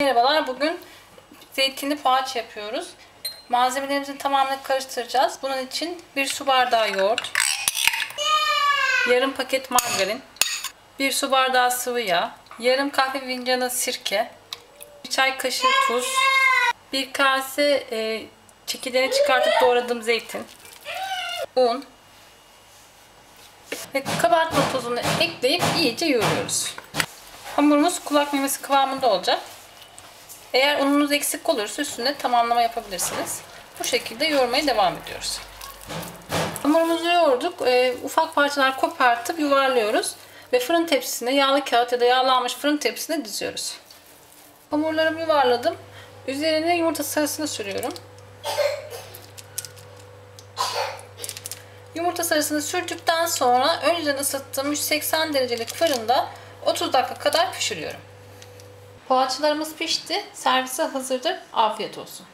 Merhabalar. Bugün zeytinli poğaça yapıyoruz. Malzemelerimizin tamamını karıştıracağız. Bunun için bir su bardağı yoğurt, yarım paket margarin, bir su bardağı sıvı yağ, yarım kahve fincanı sirke, bir çay kaşığı tuz, bir kase e, çekirdeğini çıkartıp doğradığım zeytin, un ve kabartma tozunu ekleyip iyice yoğuruyoruz. Hamurumuz kulak memesi kıvamında olacak. Eğer ununuz eksik olursa üstüne tamamlama yapabilirsiniz. Bu şekilde yoğurmaya devam ediyoruz. Hamurumuzu yoğurduk. E, ufak parçalar kopartıp yuvarlıyoruz. Ve fırın tepsisine yağlı kağıt ya da yağlanmış fırın tepsisine diziyoruz. Hamurlarımı yuvarladım. Üzerine yumurta sarısını sürüyorum. Yumurta sarısını sürdükten sonra önceden ısıttığım 180 derecelik fırında 30 dakika kadar pişiriyorum. Poğaçalarımız pişti. Servise hazırdır. Afiyet olsun.